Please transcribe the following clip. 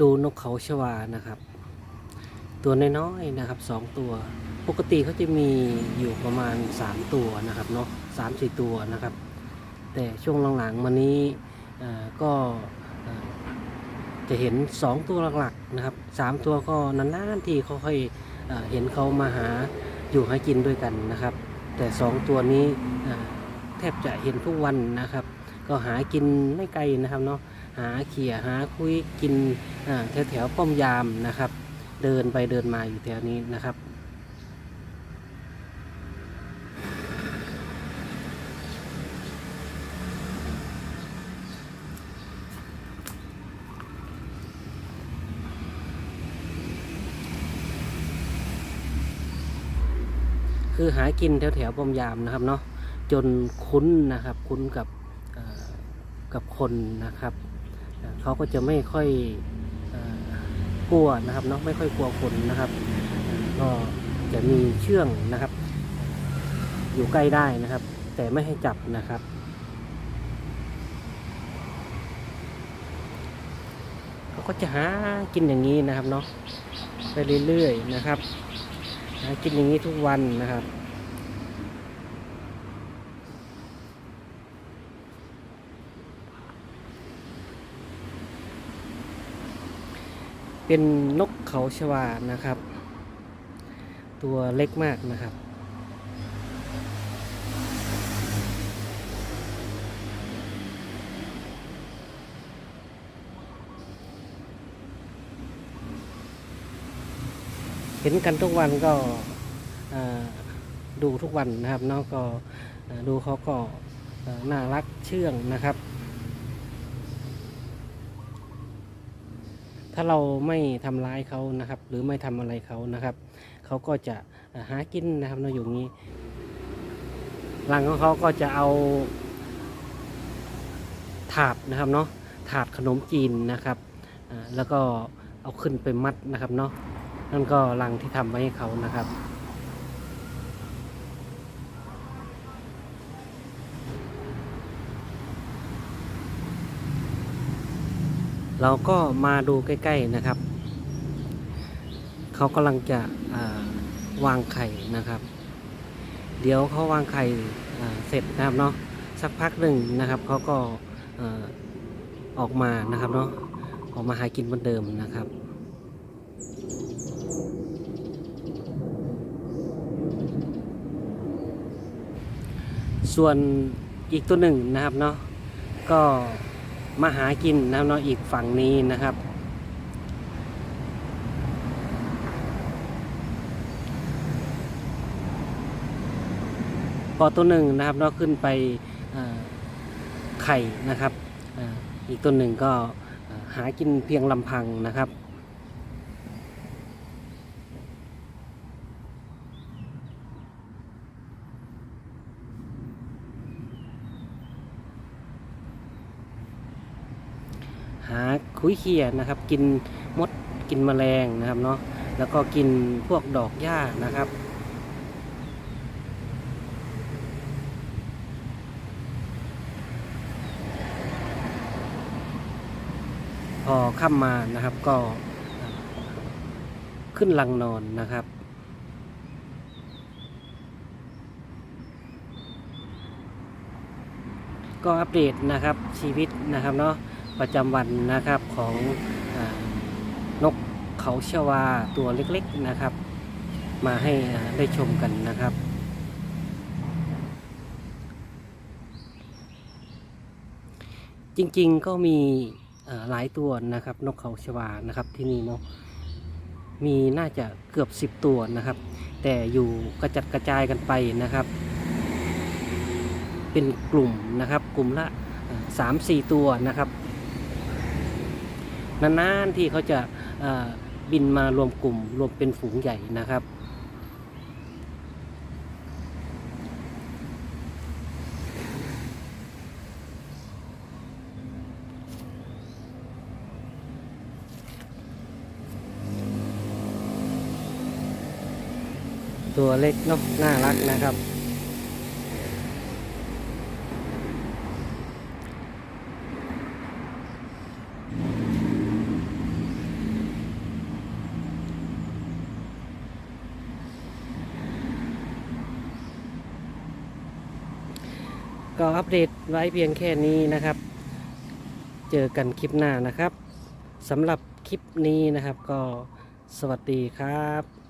ดูนกเขาชวานะครับ ตัวน้อยๆนะครับสองตัว ปกติเขาจะมีอยู่ประมาณ3ตัวนะครับเนาะสามสี่ตัวนะครับ แต่ช่วงหลังๆมานี้ก็จะเห็น2ตัวหลักๆนะครับสามตัวก็นานๆที่เขาค่อยเอเห็นเขามาหาอยู่ให้กินด้วยกันนะครับ แต่2ตัวนี้แทบจะเห็นทุกวันนะครับ ก็หากินไม่ไกลนะครับเนาะ หาเขี่ยหาคุยกินแถวแถวป้อมยามนะครับ เดินไปเดินมาอยู่แถวนี้นะครับ คือหากินแถวแถวป้อมยามนะครับเนาะจนคุ้นนะครับคุ้นกับกับคนนะครับ เขาก็จะไม่ค่อยอกลัวนะครับเนาะไม่ค่อยกลัวคนนะครับ ก็จะมีเชื่องนะครับ อยู่ใกล้ได้นะครับ แต่ไม่ให้จับนะครับเขาก็จะหากินอย่างนี้นะครับเนาะไปเรื่อยๆนะครับหากินอย่างนี้ทุกวันนะครับ เป็นนกเขาชวานะครับ ตัวเล็กมากนะครับ เห็นกันทุกวันก็ดูทุกวันนะครับนาะก็เอ่อดูเขาก็น่ารักเชื่องนะครับ ถ้าเราไม่ทำร้ายเขานะครับ หรือไม่ทำอะไรเขานะครับ เขาก็จะหากินนะครับเนาะอยู่นี้รังของเขาก็จะเอาถาดนะครับเนาะถาดขนมจีนนะครับแล้วก็เอาขึ้นไปมัดนะครับเนาะนั่นก็รังที่ทำไว้ให้เขานะครับ เราก็มาดูใกล้ ๆนะครับ เขากำลังจะาวางไข่นะครับ เดี๋ยวเขาวางไข่เสร็จนะครับเนาะสักพักหนึ่งนะครับเขาก็ออออกมานะครับเนาะออกมาหากินเหมือนเดิมนะครับส่วนอีกตัวหนึ่งนะครับเนาะก็ มาหากินนะครับเนาะอีกฝั่งนี้นะครับ พอตัวหนึ่งนะครับเนาะขึ้นไปไข่นะครับอีกตัวหนึ่งก็หากินเพียงลำพังนะครับ หาคุยเขียนะครับ กินมดกินแมลงนะครับเนาะแล้วก็กินพวกดอกหญ้านะครับพอค่ำมานะครับก็ขึ้นลังนอนนะครับก็อัปเดตนะครับชีวิตนะครับเนาะ ประจำวันนะครับของอนกเขาเชวาตัวเล็กๆนะครับ มาให้ได้ชมกันนะครับจริงๆก็มีหลายตัวนะครับ นกเขาชวานะครับที่นี่เนาะมีน่าจะเกือบ 10 ตัวนะครับ แต่อยู่กระจัดกระจายกันไปนะครับ เป็นกลุ่มนะครับ กลุ่มละสามสี่ตัวนะครับ นานๆที่เขาจะบินมารวมกลุ่มรวมเป็นฝูงใหญ่นะครับตัวเล็กเนาะน่ารักนะครับ ก็อัปเดตไว้เพียงแค่นี้นะครับ เจอกันคลิปหน้านะครับสำหรับคลิปนี้นะครับก็สวัสดีครับ